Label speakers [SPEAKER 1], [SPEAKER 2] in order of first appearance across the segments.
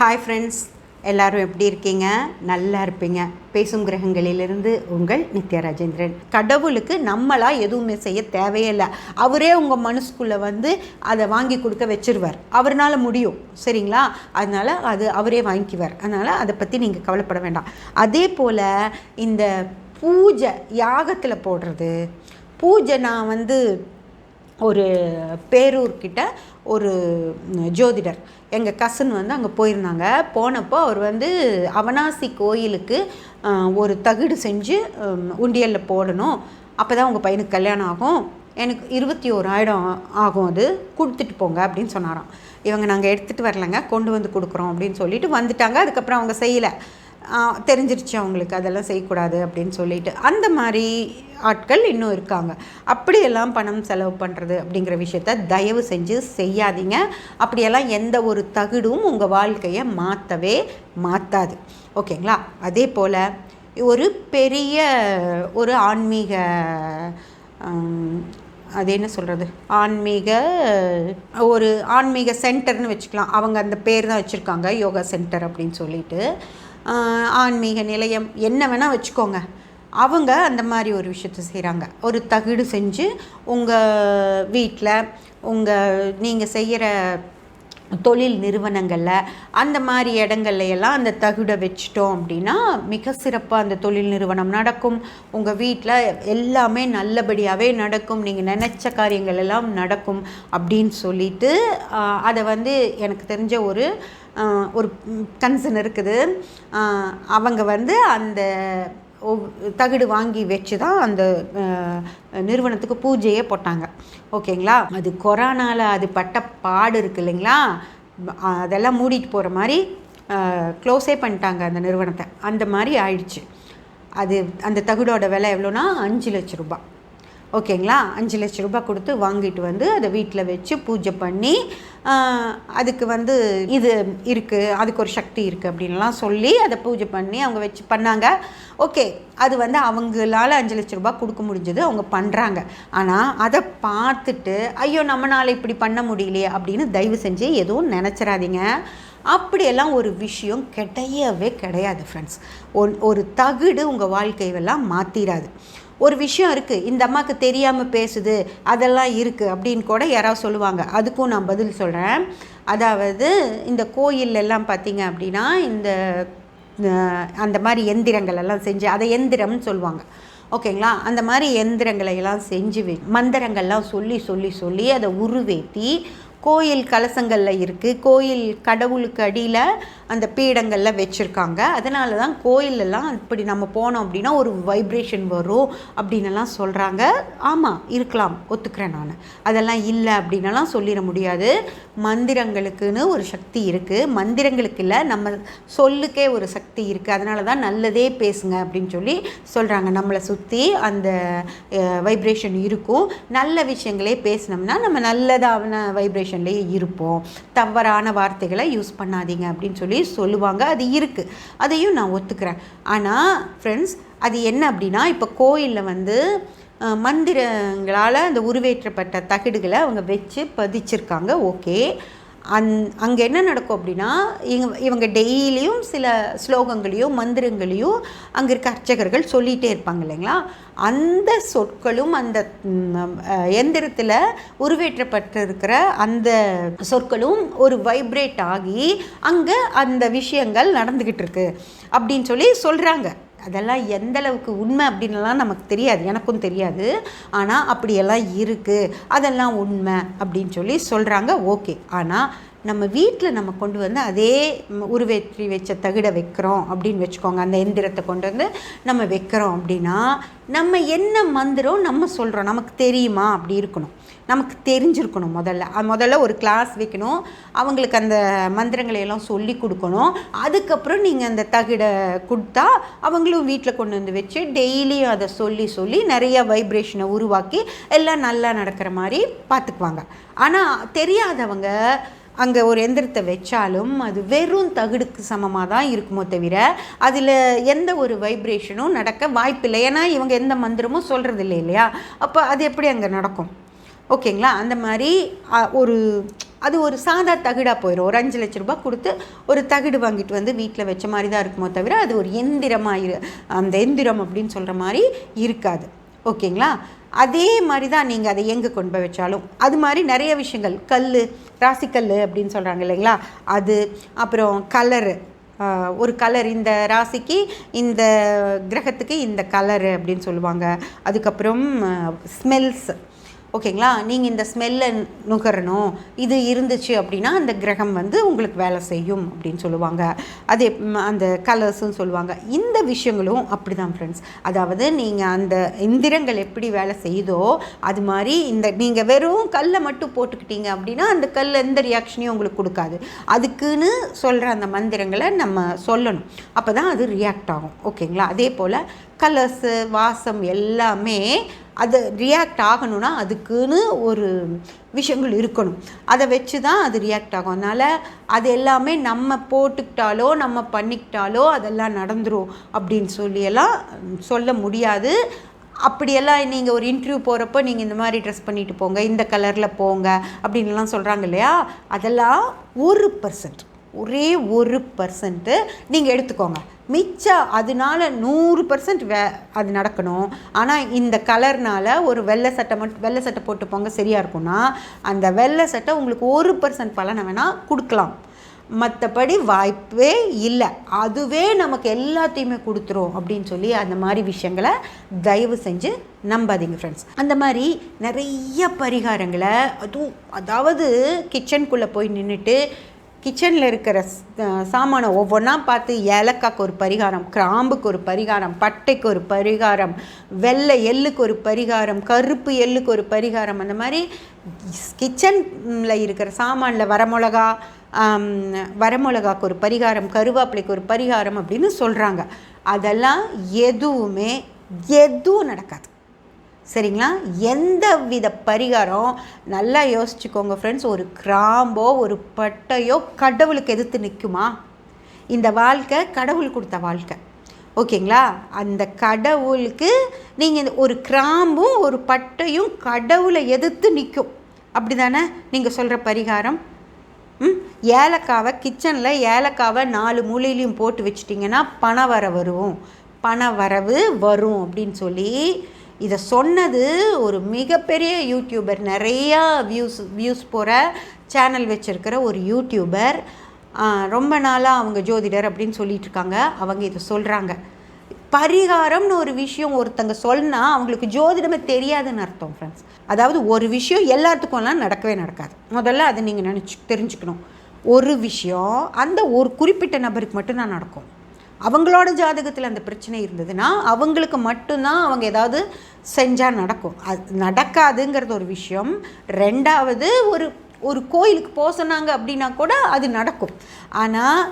[SPEAKER 1] Hi friends எல்லாரும் எப்படி இருக்கீங்க? நல்லா இருப்பீங்க. பேசும் கிரகங்களிலிருந்து உங்கள் நித்யா ராஜேந்திரன் கடவுளுக்கு நம்மளாக எதுவுமே செய்ய தேவையில்லை. அவரே உங்கள் மனசுக்குள்ளே வந்து அதை வாங்கி கொடுக்க வச்சிருவார். அவர்னால முடியும். சரிங்களா? அதனால் அது அவரே வாங்கிக்குவார். அதனால் அதை பற்றி நீங்கள் கவலைப்பட வேண்டாம். அதே போல் இந்த பூஜை யாகத்தில் போடுறது பூஜை நான் வந்து ஒரு பேரூர்கிட்ட ஒரு ஜோதிடர். எங்கள் கசன் வந்து அங்கே போயிருந்தாங்க. போனப்போ அவர் வந்து அவனாசி கோயிலுக்கு ஒரு தகுடு செஞ்சு உண்டியலில் போடணும். அப்போ தான் உங்கள் பையனுக்கு கல்யாணம் ஆகும். எனக்கு இருபத்தி ஓராயிரம் ஆகும் அது. கொடுத்துட்டு போங்க அப்படின்னு சொன்னாராம். இவங்க நாங்கள் எடுத்துகிட்டு வரலைங்க. கொண்டு வந்து கொடுக்குறோம் அப்படின்னு சொல்லிட்டு வந்துட்டாங்க. அதுக்கப்புறம் அவங்க செய்யலை. தெரிஞ்சிருச்சு அவங்களுக்கு அதெல்லாம் செய்யக்கூடாது அப்படின்னு சொல்லிட்டு. அந்த மாதிரி ஆட்கள் இன்னும் இருக்காங்க. அப்படியெல்லாம் பணம் செலவு பண்ணுறது அப்படிங்கிற விஷயத்த தயவு செஞ்சு செய்யாதீங்க. அப்படியெல்லாம் எந்த ஒரு தகுடும் உங்கள் வாழ்க்கையை மாற்றவே மாற்றாது ஓகேங்களா? அதே போல் ஒரு பெரிய ஒரு ஆன்மீக அது என்ன சொல்கிறது ஆன்மீக ஒரு ஆன்மீக சென்டர்னு வச்சுக்கலாம். அவங்க அந்த பேர் தான் வச்சுருக்காங்க யோகா சென்டர் அப்படின்னு சொல்லிட்டு. ஆன்மீக நிலையம் என்ன வேணால் வச்சுக்கோங்க. அவங்க அந்த மாதிரி ஒரு விஷயத்த செய்கிறாங்க ஒரு தகுடு செஞ்சு உங்கள் வீட்டில் உங்கள் நீங்கள் செய்கிற தொழில் நிறுவனங்களில் அந்த மாதிரி இடங்கள்ல எல்லாம் அந்த தகுடை வச்சிட்டோம் அப்படின்னா மிக சிறப்பாக அந்த தொழில் நிறுவனம் நடக்கும். உங்கள் வீட்டில் எல்லாமே நல்லபடியாகவே நடக்கும். நீங்கள் நினச்ச காரியங்கள் எல்லாம் நடக்கும் அப்படின்னு சொல்லிட்டு அதை வந்து எனக்கு தெரிஞ்ச ஒரு ஒரு கன்சர்ன் இருக்குது. அவங்க வந்து அந்த தகுடு வாங்கி வச்சு தான் அந்த நிறுவனத்துக்கு பூஜையே போட்டாங்க. ஓகேங்களா? அது கொரோனாவில் அது பட்ட பாடு இருக்கு இல்லைங்களா? அதெல்லாம் மூடிட்டு போகிற மாதிரி க்ளோஸே பண்ணிட்டாங்க அந்த நிறுவனத்தை. அந்த மாதிரி ஆயிடுச்சு. அது அந்த தகுடோட விலை எவ்வளோனா அஞ்சு லட்ச ரூபாய். ஓகேங்களா? அஞ்சு லட்ச ரூபாய் கொடுத்து வாங்கிட்டு வந்து அதை வீட்டில் வச்சு பூஜை பண்ணி அதுக்கு வந்து இது இருக்குது அதுக்கு ஒரு சக்தி இருக்குது அப்படின்லாம் சொல்லி அதை பூஜை பண்ணி அவங்க வச்சு பண்ணாங்க. ஓகே அது வந்து அவங்களால அஞ்சு லட்ச ரூபாய் கொடுக்க முடிஞ்சது அவங்க பண்ணுறாங்க ஆனால் அதை பார்த்துட்டு ஐயோ நம்மளால் இப்படி பண்ண முடியலையே அப்படின்னு தயவு செஞ்சு எதுவும் நினச்சிடாதீங்க அப்படியெல்லாம் ஒரு விஷயம் கிடையவே கிடையாது ஃப்ரெண்ட்ஸ் ஒரு தகுடு உங்கள் வாழ்க்கையெல்லாம் மாற்றிடாது ஒரு விஷயம் இருக்குது இந்த அம்மாவுக்கு தெரியாமல் பேசுது அதெல்லாம் இருக்குது அப்படின்னு கூட யாராவது சொல்லுவாங்க. அதுக்கும் நான் பதில் சொல்கிறேன் அதாவது இந்த கோயிலெல்லாம் பார்த்திங்க பார்த்தீங்க அப்படின்னா இந்த அந்த மாதிரி எந்திரங்கள் எல்லாம் செஞ்சு அதை எந்திரம்னு சொல்லுவாங்க. ஓகேங்களா? அந்த மாதிரி எந்திரங்களை எல்லாம் செஞ்சு வை மந்திரங்கள்லாம் சொல்லி சொல்லி சொல்லி அதை உருவேற்றி கோயில் கலசங்களில் இருக்குது கோயில் கடவுளுக்கு அடியில் அந்த பீடங்களில் வச்சுருக்காங்க. அதனால தான் கோயிலெல்லாம் இப்படி நம்ம போனோம் அப்படின்னா ஒரு வைப்ரேஷன் வரும் அப்படின்னெல்லாம் சொல்கிறாங்க ஆமாம் இருக்கலாம். ஒத்துக்கிறேன் நான். அதெல்லாம் இல்லை அப்படின்னலாம் சொல்லிட முடியாது. மந்திரங்களுக்குன்னு ஒரு சக்தி இருக்குது மந்திரங்களுக்கு இல்லை நம்ம சொல்லுக்கே ஒரு சக்தி இருக்குது அதனால தான் நல்லதே பேசுங்க அப்படின்னு சொல்லி சொல்கிறாங்க நம்மளை சுற்றி அந்த வைப்ரேஷன் இருக்கும். நல்ல விஷயங்களே பேசினோம்னா நம்ம நல்லதான சுச்சுவேஷன்லேயே இருப்போம். தவறான வார்த்தைகளை யூஸ் பண்ணாதீங்க அப்படின்னு சொல்லி சொல்லுவாங்க. அது இருக்குது அதையும் நான் ஒத்துக்கிறேன். ஆனால் ஃப்ரெண்ட்ஸ் அது என்ன அப்படின்னா இப்போ கோயிலில் வந்து மந்திரங்களால் அந்த உருவேற்றப்பட்ட தகடுகளை அவங்க வச்சு பதிச்சிருக்காங்க. ஓகே அந் அங்கே என்ன நடக்கும் அப்படின்னா இவங்க இவங்க டெய்லியும் சில ஸ்லோகங்களையும் மந்திரங்களையும் அங்கே இருக்க அர்ச்சகர்கள் சொல்லிகிட்டே இருப்பாங்க இல்லைங்களா? அந்த சொற்களும் அந்த எந்திரத்தில் உருவேற்றப்பட்டு எந்திரத்தில் உருவேற்றப்பட்டிருக்கிற அந்த சொற்களும் ஒரு வைப்ரேட் ஆகி அங்கே அந்த விஷயங்கள் நடந்துக்கிட்டு இருக்கு. அப்படின்னு சொல்லி சொல்கிறாங்க அதெல்லாம் எந்த அளவுக்கு உண்மை அப்படின்லாம் நமக்கு தெரியாது எனக்கும் தெரியாது. ஆனால் அப்படியெல்லாம் இருக்குது அதெல்லாம் உண்மை அப்படின்னு சொல்லி சொல்கிறாங்க ஓகே. ஆனால் நம்ம வீட்டில் நம்ம கொண்டு வந்து அதே உருவேற்றி வச்ச தகிட வைக்கிறோம் அப்படின்னு வச்சுக்கோங்க. அந்த எந்திரத்தை கொண்டு வந்து நம்ம வைக்கிறோம் அப்படின்னா நம்ம என்ன மந்திரம் நம்ம சொல்கிறோம் நமக்கு தெரியுமா? அப்படி இருக்கணும். நமக்கு தெரிஞ்சிருக்கணும் முதல்ல. முதல்ல ஒரு கிளாஸ் வைக்கணும். அவங்களுக்கு அந்த மந்திரங்களை எல்லாம் சொல்லி கொடுக்கணும். அதுக்கப்புறம் நீங்கள் அந்த தகிட கொடுத்தா அவங்களும் வீட்டில் கொண்டு வந்து வச்சு டெய்லியும் அதை சொல்லி சொல்லி நிறைய வைப்ரேஷனை உருவாக்கி எல்லாம் நல்லா நடக்கிற மாதிரி பார்த்துக்குவாங்க. ஆனால் தெரியாதவங்க அங்கே ஒரு எந்திரத்தை வச்சாலும் அது வெறும் தகுடுக்கு சமமாக தான் இருக்குமோ தவிர அதில் எந்த ஒரு வைப்ரேஷனும் நடக்க வாய்ப்பில்லை. ஏன்னா இவங்க எந்த மந்திரமும் சொல்கிறது இல்லை இல்லையா? அப்போ அது எப்படி அங்கே நடக்கும்? ஓகேங்களா? அந்த மாதிரி ஒரு அது ஒரு சாதா தகுடாக போயிடும் ஒரு அஞ்சு லட்ச ரூபாய் கொடுத்து ஒரு தகுடு வாங்கிட்டு வந்து வீட்டில் வச்ச மாதிரி தான் இருக்குமோ தவிர அது ஒரு எந்திரமாக இரு அந்த எந்திரம் அப்படின்னு சொல்கிற மாதிரி இருக்காது. ஓகேங்களா? அதே மாதிரி தான் நீங்கள் அதை எங்கே கொண்டு போய் வச்சாலும். அது மாதிரி நிறைய விஷயங்கள். கல் ராசிக்கல் அப்படின்னு சொல்கிறாங்க இல்லைங்களா? அது அப்புறம் கலரு ஒரு கலர் இந்த ராசிக்கு இந்த கிரகத்துக்கு இந்த கலரு அப்படின்னு சொல்லுவாங்க. அதுக்கப்புறம் ஸ்மெல்ஸ் ஓகேங்களா? நீங்கள் இந்த ஸ்மெல்லை நுகரணும். இது இருந்துச்சு அப்படின்னா அந்த கிரகம் வந்து உங்களுக்கு வேலை செய்யும் அப்படின்னு சொல்லுவாங்க. அது அந்த கலர்ஸும் சொல்லுவாங்க. இந்த விஷயங்களும் அப்படி தான் ஃப்ரெண்ட்ஸ் அதாவது நீங்கள் அந்த எந்திரங்கள் எப்படி வேலை செய்யுதோ அது மாதிரி இந்த நீங்கள் வெறும் கல்லை மட்டும் போட்டுக்கிட்டீங்க அப்படின்னா அந்த கல் எந்த ரியாக்ஷனையும் உங்களுக்கு கொடுக்காது. அதுக்குன்னு சொல்கிற அந்த மந்திரங்களை நம்ம சொல்லணும். அப்போ தான் அது ரியாக்ட் ஆகும். ஓகேங்களா? அதே போல் கலர்ஸு வாசம் எல்லாமே அது ரியாக்ட் ஆகணும்னா அதுக்குன்னு ஒரு விஷயங்கள் இருக்கணும். அதை வச்சு தான் அது ரியாக்ட் ஆகும். அதனால் அது எல்லாமே நம்ம போட்டுக்கிட்டாலோ நம்ம பண்ணிக்கிட்டாலோ அதெல்லாம் நடந்துடும் அப்படின்னு சொல்லியெல்லாம் சொல்ல முடியாது. அப்படியெல்லாம் நீங்கள் ஒரு இன்டர்வியூ போகிறப்போ நீங்கள் இந்த மாதிரி ட்ரெஸ் பண்ணிட்டு போங்க இந்த கலரில் போங்க அப்படின்லாம் சொல்கிறாங்க இல்லையா? அதெல்லாம் ஒரு பர்சன்ட் ஒரே ஒரு பர்சன்ட்டு நீங்கள் எடுத்துக்கோங்க. மிச்சம் அதனால நூறு பர்சன்ட் வே அது நடக்கணும். ஆனால் இந்த கலர்னால் ஒரு வெள்ளை சட்டை மட்டும் வெள்ளை சட்டை போட்டு போங்க சரியாக இருக்கும்னா அந்த வெள்ளை சட்டை உங்களுக்கு ஒரு பர்சன்ட் பலனை வேணால் கொடுக்கலாம். மற்றபடி வாய்ப்பே இல்லை. அதுவே நமக்கு எல்லாத்தையுமே கொடுத்துரும் அப்படின்னு சொல்லி அந்த மாதிரி விஷயங்களை தயவு செஞ்சு நம்பாதீங்க ஃப்ரெண்ட்ஸ் அந்த மாதிரி நிறைய பரிகாரங்களை அதுவும் அதாவது கிச்சனுக்குள்ளே போய் நின்றுட்டு கிச்சனில் இருக்கிற சாமானை ஒவ்வொன்றா பார்த்து ஏலக்காய்க்கு ஒரு பரிகாரம் கிராம்புக்கு ஒரு பரிகாரம் பட்டைக்கு ஒரு பரிகாரம் வெள்ளை எள்ளுக்கு ஒரு பரிகாரம் கருப்பு எள்ளுக்கு ஒரு பரிகாரம் அந்த மாதிரி கிச்சனில் இருக்கிற சாமானில் வரமிளகா வரமிளகாக்கு ஒரு பரிகாரம் கருவேப்பிலைக்கு ஒரு பரிகாரம் அப்படின்னு சொல்கிறாங்க அதெல்லாம் எதுவுமே எதுவும் நடக்காது. சரிங்களா? எந்த வித பரிகாரம்? நல்லா யோசிச்சுக்கோங்க ஃப்ரெண்ட்ஸ் ஒரு கிராம்போ ஒரு பட்டையோ கடவுளுக்கு எதிர்த்து நிற்குமா இந்த வாழ்க்கை கடவுள் கொடுத்த வாழ்க்கை. ஓகேங்களா? அந்த கடவுளுக்கு நீங்கள் ஒரு கிராம்பும் ஒரு பட்டையும் கடவுளை எதிர்த்து நிற்கும் அப்படி தானே நீங்கள் சொல்கிற பரிகாரம்? ம்? ஏலக்காவை கிச்சனில் ஏலக்காவை நாலு மூலையிலையும் போட்டு வச்சிட்டிங்கன்னா பண வர வரும். பண வரவு வரும் அப்படின்னு சொல்லி இதை சொன்னது ஒரு மிகப்பெரிய யூடியூபர் நிறையா வியூஸ் வியூஸ் போகிற சேனல் வச்சுருக்கிற ஒரு யூடியூபர் ரொம்ப நாளாக அவங்க ஜோதிடர் அப்படின்னு சொல்லிட்டு இருக்காங்க. அவங்க இதை சொல்கிறாங்க பரிகாரம்னு ஒரு விஷயம் ஒருத்தங்க சொன்னால் அவங்களுக்கு ஜோதிடமே தெரியாதுன்னு அர்த்தம் ஃப்ரெண்ட்ஸ் அதாவது ஒரு விஷயம் எல்லாத்துக்கும்லாம் நடக்கவே நடக்காது. முதல்ல அதை நீங்கள் நினச்சி தெரிஞ்சுக்கணும். ஒரு விஷயம் அந்த ஒரு குறிப்பிட்ட நபருக்கு மட்டும்தான் நடக்கும். அவங்களோட ஜாதகத்தில் அந்த பிரச்சனை இருந்ததுன்னா அவங்களுக்கு மட்டும்தான் அவங்க ஏதாவது செஞ்சால் நடக்கும். அது நடக்காதுங்கிறது ஒரு விஷயம். ரெண்டாவது ஒரு ஒரு கோயிலுக்கு போக சொன்னாங்க அப்படின்னா கூட அது நடக்கும். ஆனால்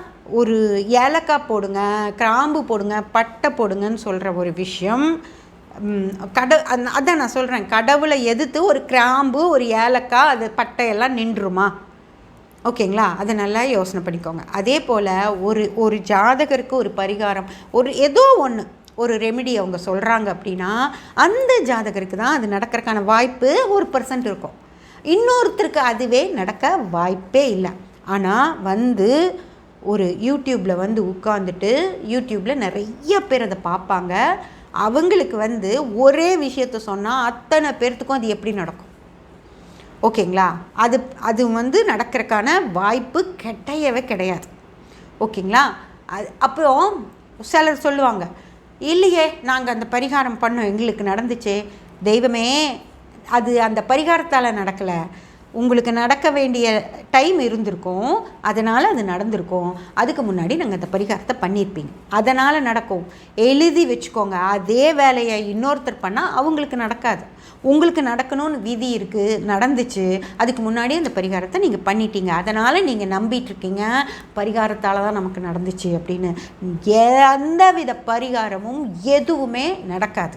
[SPEAKER 1] ஒரு ஏலக்காய் போடுங்க கிராம்பு போடுங்க பட்டை போடுங்கன்னு சொல்கிற ஒரு விஷயம் கட அதான் நான் சொல்கிறேன் கடவுளை எதிர்த்து ஒரு கிராம்பு ஒரு ஏலக்காய் அது பட்டையெல்லாம் நின்றுமா? ஓகேங்களா? அதை நல்லா யோசனை பண்ணிக்கோங்க. அதே போல் ஒரு ஒரு ஜாதகருக்கு ஒரு பரிகாரம் ஒரு ஏதோ ஒன்று ஒரு ரெமிடி அவங்க சொல்கிறாங்க அப்படின்னா அந்த ஜாதகருக்கு தான் அது நடக்கிறதுக்கான வாய்ப்பு ஒரு பர்சன்ட் இருக்கும். இன்னொருத்தருக்கு அதுவே நடக்க வாய்ப்பே இல்லை. ஆனால் வந்து ஒரு யூடியூப்பில் வந்து உட்காந்துட்டு யூடியூப்பில் நிறைய பேர் அதை பார்ப்பாங்க. அவங்களுக்கு வந்து ஒரே விஷயத்த சொன்னால் அத்தனை பேர்த்துக்கும் அது எப்படி நடக்கும்? ஓகேங்களா? அது அது வந்து நடக்கிறக்கான வாய்ப்பு கிடையவே கிடையாது. ஓகேங்களா? அது அப்புறம் சிலர் சொல்லுவாங்க இல்லையே நாங்கள் அந்த பரிகாரம் பண்ணோம் எங்களுக்கு நடந்துச்சு தெய்வமே அது அந்த பரிகாரத்தால் நடக்கலை உங்களுக்கு நடக்க வேண்டிய டைம் இருந்திருக்கும். அதனால் அது நடந்திருக்கும். அதுக்கு முன்னாடி நாங்கள் அந்த பரிகாரத்தை பண்ணியிருப்பீங்க. அதனால் நடக்கும். எழுதி வச்சுக்கோங்க. அதே வேலையை இன்னொருத்தர் பண்ணால் அவங்களுக்கு நடக்காது. உங்களுக்கு நடக்கணும்னு விதி இருக்குது நடந்துச்சு. அதுக்கு முன்னாடி அந்த பரிகாரத்தை நீங்கள் பண்ணிட்டீங்க. அதனால் நீங்கள் நம்பிட்டுருக்கீங்க பரிகாரத்தால் தான் நமக்கு நடந்துச்சு அப்படின்னு. எந்த வித பரிகாரமும் எதுவுமே நடக்காது.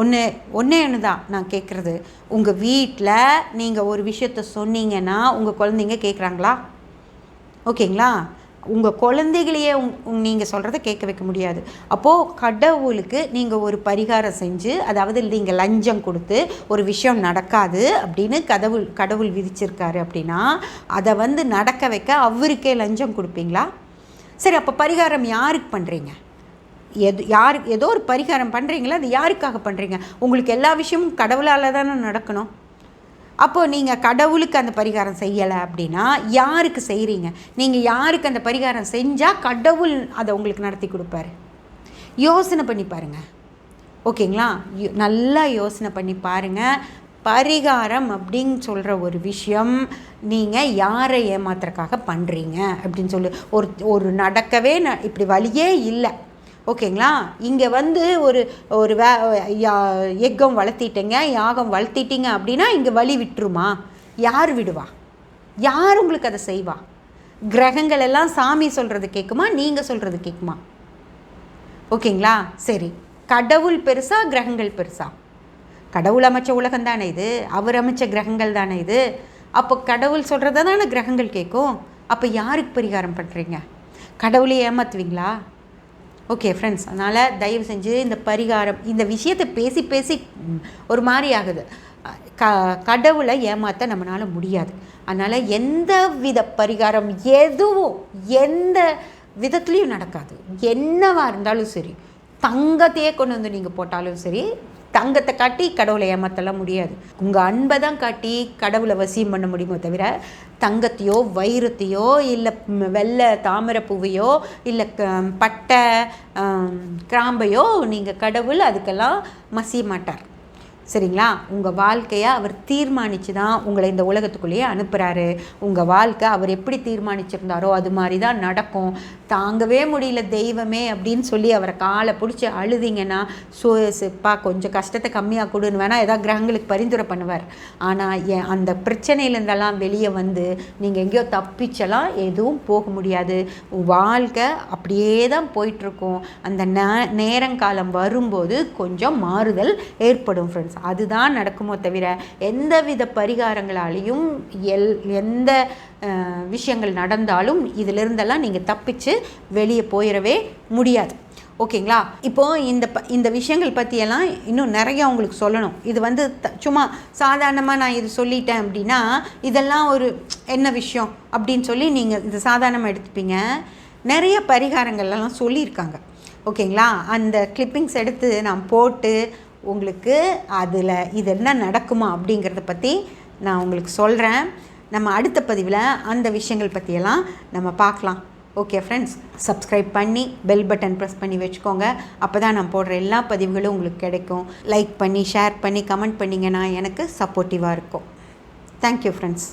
[SPEAKER 1] ஒன்று ஒன்றே ஒன்று தான் நான் கேட்குறது உங்கள் வீட்டில் நீங்கள் ஒரு விஷயத்த சொன்னீங்கன்னா உங்கள் குழந்தைங்க கேட்குறாங்களா ஓகேங்களா? உங்கள் குழந்தைகளையே உங் நீங்கள் சொல்கிறத கேட்க வைக்க முடியாது. அப்போது கடவுளுக்கு நீங்கள் ஒரு பரிகாரம் செஞ்சு அதாவது நீங்கள் லஞ்சம் கொடுத்து ஒரு விஷயம் நடக்காது அப்படின்னு கடவுள் கடவுள் விதிச்சிருக்காரு அப்படின்னா அதை வந்து நடக்க வைக்க அவருக்கே லஞ்சம் கொடுப்பீங்களா? சரி அப்போ பரிகாரம் யாருக்கு பண்ணுறீங்க எது யார் ஏதோ ஒரு பரிகாரம் பண்ணுறீங்களா அது யாருக்காக பண்ணுறீங்க உங்களுக்கு எல்லா விஷயமும் கடவுளால் தானே நடக்கணும். அப்போது நீங்கள் கடவுளுக்கு அந்த பரிகாரம் செய்யலை அப்படின்னா யாருக்கு செய்கிறீங்க நீங்கள் யாருக்கு அந்த பரிகாரம் செஞ்சால் கடவுள் அதை உங்களுக்கு நடத்தி கொடுப்பாரு. யோசனை பண்ணி பாருங்கள் ஓகேங்களா? யோ- நல்லா யோசனை பண்ணி பாருங்கள் பரிகாரம் அப்படின்னு சொல்கிற ஒரு விஷயம் நீங்கள் யாரை ஏமாத்துறக்காக பண்ணுறீங்க அப்படின்னு சொல்லி ஒரு ஒரு நடக்கவே ந இப்படி வழியே இல்லை. ஓகேங்களா? இங்கே வந்து ஒரு ஒரு வே யா- யக்கம் வளர்த்திட்டீங்க யாகம் வளர்த்திட்டீங்க அப்படின்னா இங்கே வழி விட்டுருமா? யார் விடுவா? யார் உங்களுக்கு அதை செய்வா? கிரகங்கள் எல்லாம் சாமி சொல்கிறது கேட்குமா நீங்கள் சொல்கிறது கேட்குமா ஓகேங்களா? சரி. கடவுள் பெருசா கிரகங்கள் பெருசா? கடவுள் அமைச்ச உலகம் தானே இது. அவர் அமைச்ச கிரகங்கள் தானே இது. அப்போ கடவுள் சொல்கிறத தானே கிரகங்கள் கேட்கும் அப்போ யாருக்கு பரிகாரம் பண்ணுறீங்க கடவுளை ஏமாத்துவீங்களா? ஓகே ஃப்ரெண்ட்ஸ் அதனால் தயவு செஞ்சு இந்த பரிகாரம் இந்த விஷயத்தை பேசி பேசி ஒரு மாதிரி ஆகுது. க கடவுளை ஏமாற்ற நம்மளால் முடியாது. அதனால் எந்த வித பரிகாரம் எதுவும் எந்த விதத்துலேயும் நடக்காது. என்னவாக இருந்தாலும் சரி தங்கத்தையே கொண்டு வந்து நீங்கள் போட்டாலும் சரி தங்கத்தை காட்டி கடவுளை ஏமாற்றலாம் முடியாது. உங்கள் அன்பை தான் காட்டி கடவுளை வசியம் பண்ண முடியுமோ தவிர தங்கத்தையோ வைரத்தையோ இல்லை வெள்ளை தாமரைப்பூவையோ இல்லை க பட்டை கிராம்பையோ நீங்கள் கடவுள் அதுக்கெல்லாம் மசிய மாட்டார். சரிங்களா? உங்கள் வாழ்க்கையை அவர் தீர்மானித்து தான் உங்களை இந்த உலகத்துக்குள்ளேயே அனுப்புகிறாரு உங்கள் வாழ்க்கை அவர் எப்படி தீர்மானிச்சிருந்தாரோ அது மாதிரி தான் நடக்கும். தாங்கவே முடியல தெய்வமே அப்படின்னு சொல்லி அவரை காலை பிடிச்சி அழுதிங்கன்னா சோ சிப்பா கொஞ்சம் கஷ்டத்தை கம்மியாக கொடுன்னு வேணால் ஏதாவது கிரகங்களுக்கு பரிந்துரை பண்ணுவார். ஆனால் என் அந்த பிரச்சனையிலேருந்தெல்லாம் வெளியே வந்து நீங்கள் எங்கேயோ தப்பிச்செல்லாம் எதுவும் போக முடியாது. உன் வாழ்க்கை அப்படியே தான் போயிட்டுருக்கும். அந்த நே நேரங்காலம் வரும்போது கொஞ்சம் மாறுதல் ஏற்படும் ஃப்ரெண்ட்ஸ் அதுதான் நடக்குமோ தவிர எந்தவித பரிகாரங்களாலையும் எல் எந்த விஷயங்கள் நடந்தாலும் இதிலிருந்தெல்லாம் நீங்கள் தப்பிச்சு வெளியே போயிடவே முடியாது. ஓகேங்களா? இப்போ இந்த ப இந்த விஷயங்கள் பற்றியெல்லாம் இன்னும் நிறையா உங்களுக்கு சொல்லணும். இது வந்து த- சும்மா சாதாரணமாக நான் இது சொல்லிட்டேன் அப்படின்னா இதெல்லாம் ஒரு என்ன விஷயம் அப்படின்னு சொல்லி நீங்கள் இது சாதாரணமாக எடுத்துப்பீங்க. நிறைய பரிகாரங்கள்லாம் சொல்லியிருக்காங்க. ஓகேங்களா? அந்த கிளிப்பிங்ஸ் எடுத்து நான் போட்டு உங்களுக்கு அதில் இதெல்லாம் நடக்குமா அப்படிங்கிறத பற்றி நான் உங்களுக்கு சொல்கிறேன் நம்ம அடுத்த பதிவில் அந்த விஷயங்கள் பற்றியெல்லாம் நம்ம பார்க்கலாம். ஓகே ஃப்ரெண்ட்ஸ் சப்ஸ்கிரைப் பண்ணி பெல் பட்டன் ப்ரெஸ் பண்ணி வச்சுக்கோங்க. அப்போ தான் நான் போடுற எல்லா பதிவுகளும் உங்களுக்கு கிடைக்கும். லைக் பண்ணி ஷேர் பண்ணி கமெண்ட் பண்ணிங்கன்னா எனக்கு சப்போர்ட்டிவாக இருக்கும். Thank you friends